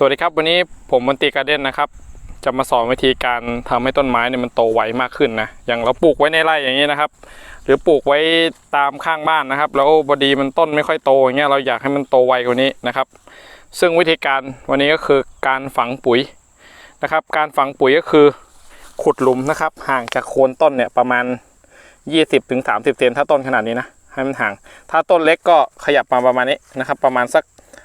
สวัสดีครับวันนี้ผมมนตรีการเด้นนะครับ จะมาสอนวิธีการทำให้ต้นไม้เนี่ยมันโตไวมากขึ้นนะอย่างเราปลูกไว้ในไร่อย่างนี้นะครับ หรือปลูกไว้ตามข้างบ้านนะครับ แล้วบดีมันต้นไม่ค่อยโตอย่างเงี้ยเราอยากให้มันโตไวกว่านี้นะครับ ซึ่งวิธีการวันนี้ก็คือการฝังปุ๋ยนะครับ การฝังปุ๋ยก็คือขุดหลุมนะครับ ห่างจากโคนต้นเนี่ยประมาณ 20-30ถึง30เซนถ้าต้นขนาดนี้นะให้มันห่าง ถ้าต้นเล็กก็ขยับมาประมาณนี้นะครับ ประมาณสัก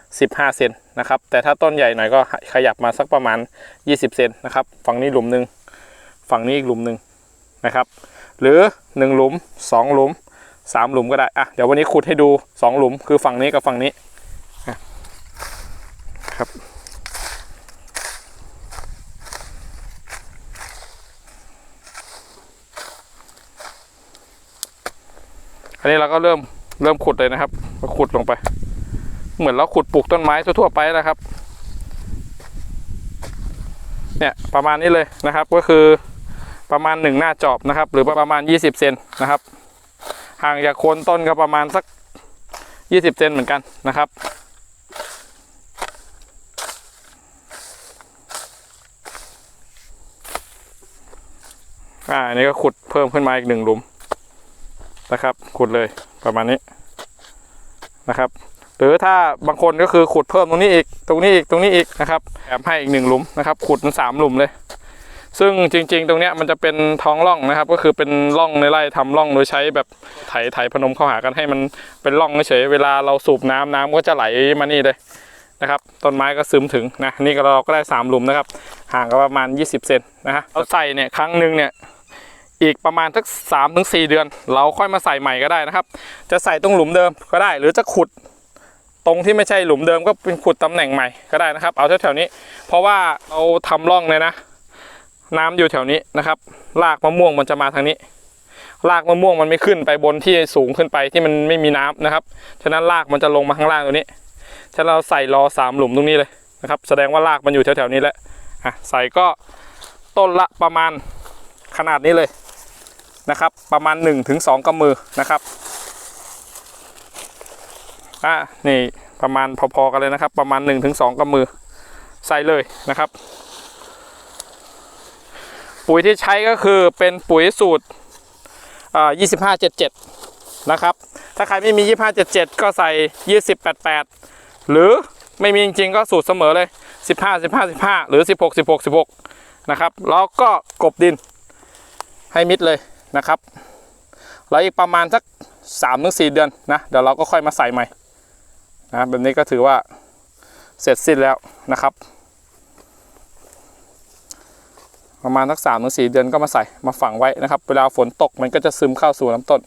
15เซน นะครับ แต่ถ้าต้นใหญ่หน่อยก็ขยับมาสักประมาณ 20 เซนนะครับ ฝั่งนี้หลุมหนึ่งฝั่งนี้อีกหลุมหนึ่งนะครับ หรือ 1 หลุม 2 หลุม 3 หลุมก็ได้อะเดี๋ยววันนี้ขุดให้ดู 2 หลุมคือฝั่งนี้กับฝั่งนี้ครับอันนี้เราก็เริ่มเริ่มขุดเลยนะครับขุดลงไป เหมือนเราขุดปลูกต้นไม้ทั่วๆไปนะครับ เนี่ยประมาณนี้เลยนะครับก็คือประมาณหนึ่งหน้าจอบนะครับ หรือประมาณ 20 เซนนะครับ ห่างจากโคนต้นก็ประมาณสัก 20 เซนเหมือนกันนะครับอ่าอันนี้ก็ขุดเพิ่มขึ้นมาอีกหนึ่งหลุมนะครับ ขุดเลยประมาณนี้นะครับ หรือถ้าบางคนก็คือขุดเพิ่มตรงนี้อีก ตรงนี้อีกตรงนี้อีกนะครับแถมให้อีกหนึ่งหลุมนะครับ ขุดเป็นสามหลุมเลย ซึ่งจริง ๆ ตรงเนี้ยมันจะเป็นท้องร่องนะครับ ก็คือเป็นร่องในไร่ทำร่องโดยใช้แบบไถไถพนมเข้าหากันให้มันเป็นร่องเฉยเวลาเราสูบน้ำน้ำก็จะไหลมานี่เลยนะครับต้นไม้ก็ซึมถึงนะนี่ก็เราก็ได้สามหลุมนะครับ ห่างกันประมาณ 20 เซนนะฮะเราใส่เนี่ยครั้งหนึ่งเนี่ยอีกประมาณสักสามถึงสี่เดือน เราค่อยมาใส่ใหม่ก็ได้นะครับ จะใส่ตรงหลุมเดิมก็ได้ หรือจะขุด ตรงที่ไม่ใช่หลุมเดิมก็เป็นขุดตำแหน่งใหม่ก็ได้นะครับ เอาแถวๆนี้ เพราะว่าเราทำร่องเลยนะ น้ำอยู่แถวนี้นะครับรากมะม่วงมันจะมาทางนี้รากมะม่วงมันไม่ขึ้นไปบนที่สูงขึ้นไปที่มันไม่มีน้ำนะครับฉะนั้นรากมันจะลงมาข้างล่างตรงนี้ฉะนั้นเราใส่รอสามหลุมตรงนี้เลยนะครับ แสดงว่ารากมันอยู่แถวๆนี้แหละอะใส่ก็ต้นละประมาณขนาดนี้เลยนะครับ ประมาณ 1-2ถึงกำมือนะครับ อะนี่ประมาณพอๆกันเลยนะครับ ประมาณ1นถึงสกำมือใส่เลยนะครับ ปุ๋ยที่ใช้ก็คือเป็นปุ๋ยสูตรอ่า2577นะครับ ถ้าใครไม่มี 2577 ก็ใส่ 2088 หรือไม่มีจริงๆก็สูตรเสมอเลย 15 15 15 หรือ 16 16 16 นะครับ แล้วก็กบดินให้มิดเลยนะครับ แล้วอีกประมาณสัก 3-4 เดือนนะ เดี๋ยวเราก็ค่อยมาใส่ใหม่ นะแบบนี้ก็ถือว่าเสร็จสิ้นแล้วนะครับ ประมาณสักสามถึงสี่เดือนก็มาใส่มาฝังไว้นะครับ เวลาฝนตกมันก็จะซึมเข้าสู่ลำต้น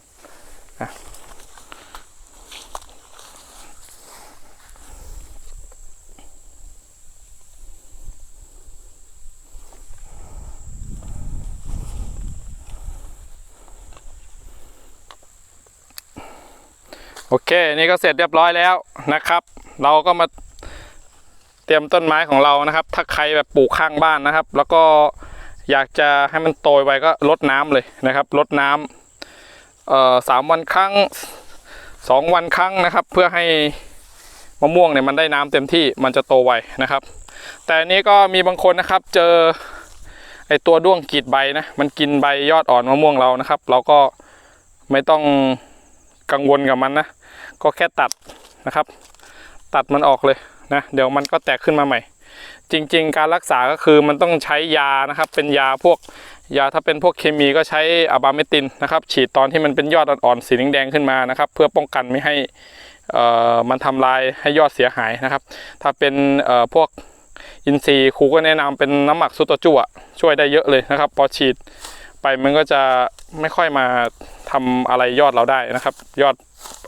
โอเค นี่ก็เสร็จเรียบร้อยแล้วนะครับ เราก็มาเตรียมต้นไม้ของเรานะครับ ถ้าใครแบบปลูกข้างบ้านนะครับ แล้วก็อยากจะให้มันโตไวก็ลดน้ำเลยนะครับลดน้ำเอ่อสามวันครั้งสองวันครั้งนะครับ เพื่อให้มะม่วงเนี่ยมันได้น้ำเต็มที่มันจะโตไวนะครับ แต่นี้ก็มีบางคนนะครับเจอไอตัวด้วงกีดใบนะมันกินใบยอดอ่อนมะม่วงเรานะครับ เราก็ไม่ต้องกังวลกับมันนะ ก็แค่ตัดนะครับ ตัดมันออกเลยนะเดี๋ยวมันก็แตกขึ้นมาใหม่ จริง ๆ การรักษาก็คือมันต้องใช้ยานะครับ เป็นยาพวกยาถ้าเป็นพวกเคมีก็ใช้อะบาเมตินนะครับ ฉีดตอนที่มันเป็นยอดอ่อนๆสีแดงๆขึ้นมานะครับ เพื่อป้องกันไม่ให้มันทำลายให้ยอดเสียหายนะครับ ถ้าเป็นพวกอินทรีย์ครูก็แนะนำเป็นน้ำหมักซุตโตจั่วช่วยได้เยอะเลยนะครับ พอฉีดไปมันก็จะไม่ค่อยมา ทำอะไรยอดเราได้นะครับ ยอด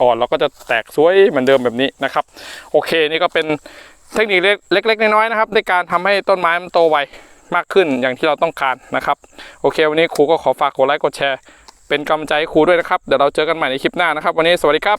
อ่อนเราก็จะแตกสวยเหมือนเดิมแบบนี้นะครับ โอเคนี่ก็เป็นเทคนิคเล็กๆน้อยๆนะครับ ในการทำให้ต้นไม้มันโตไวมากขึ้นอย่างที่เราต้องการนะครับ โอเค วันนี้ครูก็ขอฝากกดไลค์กดแชร์ เป็นกำลังใจให้ครูด้วยนะครับ เดี๋ยวเราเจอกันใหม่ในคลิปหน้านะครับ วันนี้สวัสดีครับ